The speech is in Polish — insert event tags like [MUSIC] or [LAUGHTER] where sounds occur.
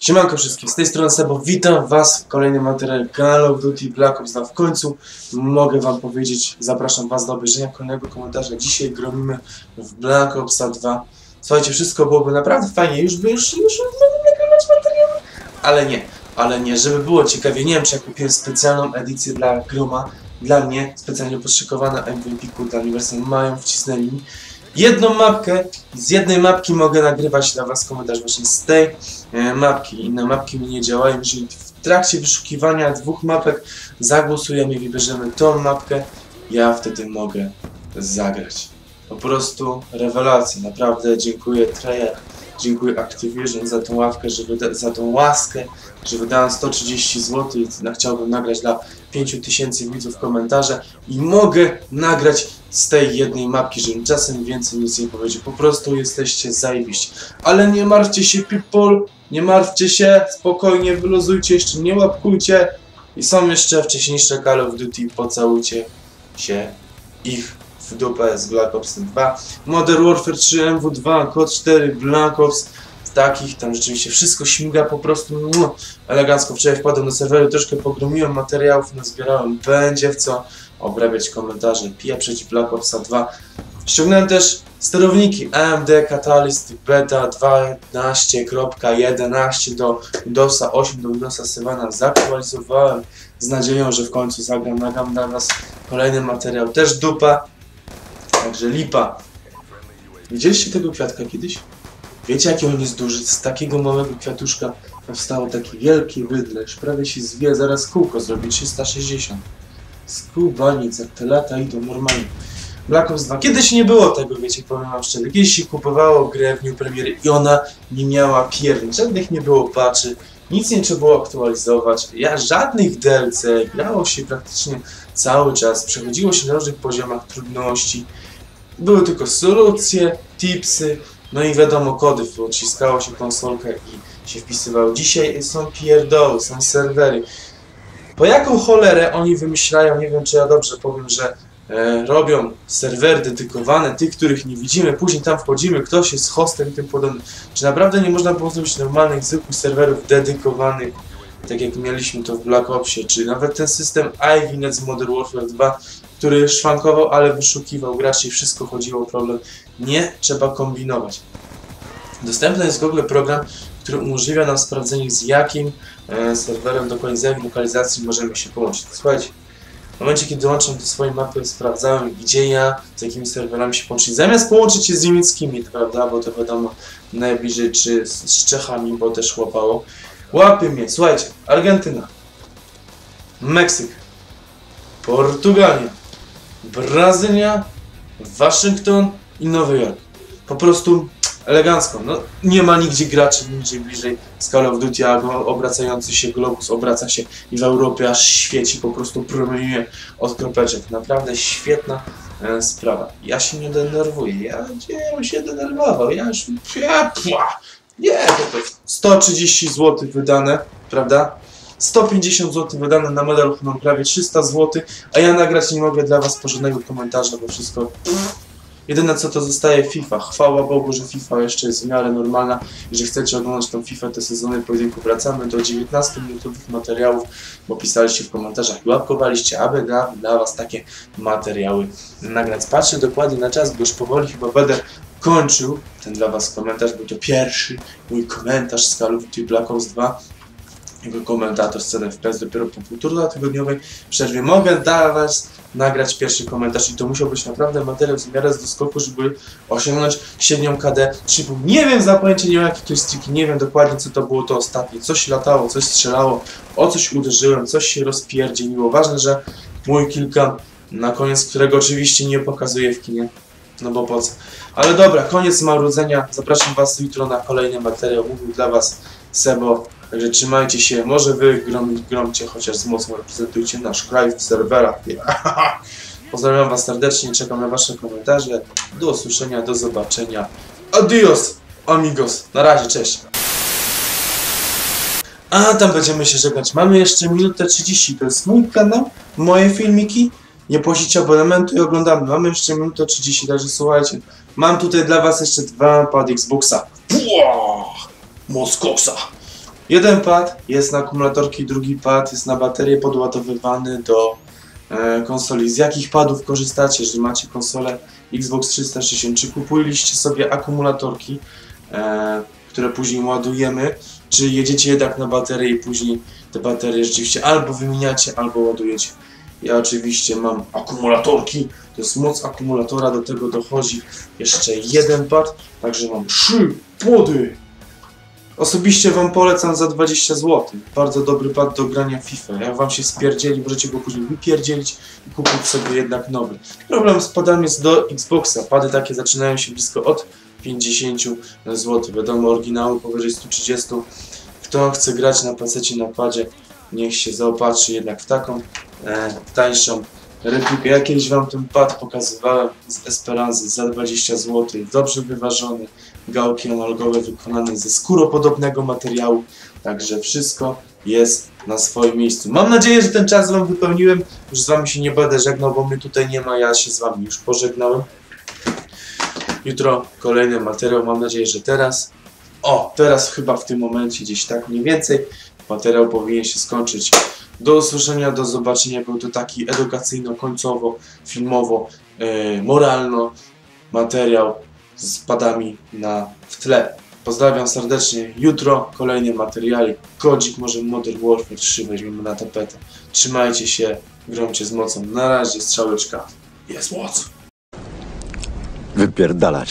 Siemanko wszystkim, z tej strony Sebo, witam was w kolejnym materiale Call of Duty Black Ops 2. W końcu mogę wam powiedzieć, zapraszam was do obejrzenia kolejnego komentarza. Dzisiaj gromimy w Black Ops 2. Słuchajcie, wszystko byłoby naprawdę fajnie, już by już, już nagrywać materiały. Ale nie, ale nie, żeby było ciekawie, nie wiem czy ja kupiłem specjalną edycję dla Groma, dla mnie, specjalnie podszykowana MVP dla Universal, mają, wcisnęli jedną mapkę, z jednej mapki mogę nagrywać dla was komentarz właśnie z tej e, mapki. Inne mapki mi nie działają, jeżeli w trakcie wyszukiwania dwóch mapek zagłosujemy i wybierzemy tą mapkę, ja wtedy mogę zagrać. Po prostu rewelacja, naprawdę dziękuję Treyer, dziękuję Activision za tą ławkę, że wyda- za tą łaskę, że wydałem 130 zł i chciałbym nagrać dla 5000 widzów komentarze i mogę nagrać z tej jednej mapki, żebym czasem więcej nic nie powiedział. Po prostu jesteście zajebiści. Ale nie martwcie się, people, nie martwcie się, spokojnie, wyluzujcie, jeszcze nie łapkujcie. I są jeszcze wcześniejsze Call of Duty, pocałujcie się ich w dupę z Black Ops 2. Modern Warfare 3, MW2, Code 4, Black Ops, takich tam rzeczywiście wszystko śmiga po prostu mua, elegancko. Wczoraj wpadłem do serweru, troszkę pogromiłem materiałów, nazbierałem, będzie w co obrabiać komentarze, pieprzyć Black Opsa 2. Ściągnąłem też sterowniki. AMD Catalyst Beta 12.11 do Windowsa 8, do Windowsa 7 zaktualizowałem z nadzieją, że w końcu zagram, nagram dla Was kolejny materiał, też dupa, także lipa. Widzieliście tego kwiatka kiedyś? Wiecie jaki on jest duży? Z takiego małego kwiatuszka powstało takie wielkie wydleć, prawie się zwie, zaraz kółko zrobi 360. Skubaniec, jak te lata idą normalnie. Black Ops 2. Kiedyś nie było tego, wiecie, powiem wam szczerze. Kiedyś się kupowało grę w dniu premiery i ona nie miała pierdni. Żadnych nie było patchy, nic nie trzeba było aktualizować. Ja żadnych DLC, grało się praktycznie cały czas, przechodziło się na różnych poziomach trudności. Były tylko solucje, tipsy, no i wiadomo kody, odciskało się konsolkę i się wpisywało. Dzisiaj są pierdoły, są serwery. Po jaką cholerę oni wymyślają, nie wiem czy ja dobrze powiem, że e, robią serwery dedykowane, tych, których nie widzimy, później tam wchodzimy, ktoś jest hostem i tym podobne. Czy naprawdę nie można było zrobić normalnych, zwykłych serwerów dedykowanych, tak jak mieliśmy to w Black Opsie, czy nawet ten system IVNet z Modern Warfare 2, który szwankował, ale wyszukiwał graczy i wszystko chodziło o problem. Nie trzeba kombinować. Dostępny jest w Google program, który umożliwia nam sprawdzenie z jakim e, serwerem, dokładnie z jakiej lokalizacji możemy się połączyć. Słuchajcie, w momencie kiedy dołączam do swojej mapy, sprawdzałem gdzie ja, z jakimi serwerami się połączyć. Zamiast połączyć się z niemieckimi, prawda, bo to wiadomo najbliżej, czy z, z Czechami, bo też łapało. Łapie mnie, słuchajcie, Argentyna, Meksyk, Portugalia, Brazylia, Waszyngton i Nowy Jork. Po prostu elegancko. No, nie ma nigdzie graczy, nigdzie bliżej z Call of Duty, a obracający się globus obraca się i w Europie aż świeci, po prostu promieniuje od kropeczek. Naprawdę świetna e, sprawa. Ja się nie denerwuję. Ja bym się denerwował? Ja już... Ja, pła, nie, to, to 130 zł wydane, prawda? 150 zł wydane na medal, mam prawie 300 zł, a ja nagrać nie mogę dla Was porządnego komentarza, bo wszystko... Jedyne co to zostaje FIFA. Chwała Bogu, że FIFA jeszcze jest w miarę normalna i że chcecie oglądać tą FIFA te sezony pojedynku. Wracamy do 19-minutowych materiałów, bo pisaliście w komentarzach i łapkowaliście, aby dla, dla Was takie materiały nagrać. Patrzę dokładnie na czas, bo już powoli chyba będę kończył ten dla Was komentarz. Był to pierwszy mój komentarz z Call of Duty Black Ops 2 jego komentator scenę FPS dopiero po półtora tygodniowej przerwie mogę dla Was nagrać pierwszy komentarz i to musiał być naprawdę materiał z miarę z doskoku, żeby osiągnąć średnią KD 3,5. Nie wiem za pojęcie, nie mam jakie killstreaki, nie wiem dokładnie co to było to ostatnie. Coś latało, coś strzelało, o coś uderzyłem, coś się rozpierdzieliło. Ważne, że mój kilka na koniec, którego oczywiście nie pokazuję w kinie. No bo po co? Ale dobra, koniec marudzenia. Zapraszam Was jutro na kolejny materiał. Mówił dla Was Sebo. Także trzymajcie się. Może Wy grom, gromcie, chociaż z mocą reprezentujcie nasz kraj w serwerach. [LAUGHS] Pozdrawiam Was serdecznie. Czekam na Wasze komentarze. Do usłyszenia, do zobaczenia. Adios, amigos. Na razie, cześć. A, tam będziemy się żegnać. Mamy jeszcze minutę 30. To jest mój kanał, moje filmiki. Nie płacicie abonamentu i oglądamy. Mamy jeszcze minutę 30, także słuchajcie. Mam tutaj dla Was jeszcze dwa pad Xboxa. Moskoksa. Jeden pad jest na akumulatorki, drugi pad jest na baterię podładowywany do e, konsoli. Z jakich padów korzystacie, jeżeli macie konsolę Xbox 360? Czy kupiliście sobie akumulatorki, e, które później ładujemy, czy jedziecie jednak na baterię i później te baterie rzeczywiście albo wymieniacie, albo ładujecie? Ja oczywiście mam akumulatorki, to jest moc akumulatora, do tego dochodzi jeszcze jeden pad, także mam trzy pody. Osobiście Wam polecam za 20 zł. Bardzo dobry pad do grania FIFA. Jak Wam się spierdzieli, możecie go później wypierdzielić i kupić sobie jednak nowy. Problem z padami jest do Xboxa. Pady takie zaczynają się blisko od 50 zł. Wiadomo, oryginały powyżej 130. Kto chce grać na PC na padzie, niech się zaopatrzy jednak w taką e, tańszą replikę. Ja kiedyś Wam ten pad pokazywałem z Esperanzy za 20 zł. Dobrze wyważony gałki analogowe wykonane ze skóropodobnego materiału, także wszystko jest na swoim miejscu. Mam nadzieję, że ten czas Wam wypełniłem. Już z Wami się nie będę żegnał, bo mnie tutaj nie ma, ja się z Wami już pożegnałem. Jutro kolejny materiał, mam nadzieję, że teraz. O, teraz chyba w tym momencie gdzieś tak mniej więcej materiał powinien się skończyć. Do usłyszenia, do zobaczenia. Był to taki edukacyjno-końcowo, filmowo, yy, moralno materiał z padami na w tle. Pozdrawiam serdecznie. Jutro kolejny materiał. Kodzik może Modern Warfare 3 weźmiemy na tapetę. Trzymajcie się, gromcie z mocą. Na razie, strzałeczka. Jest moc. Wypierdalać.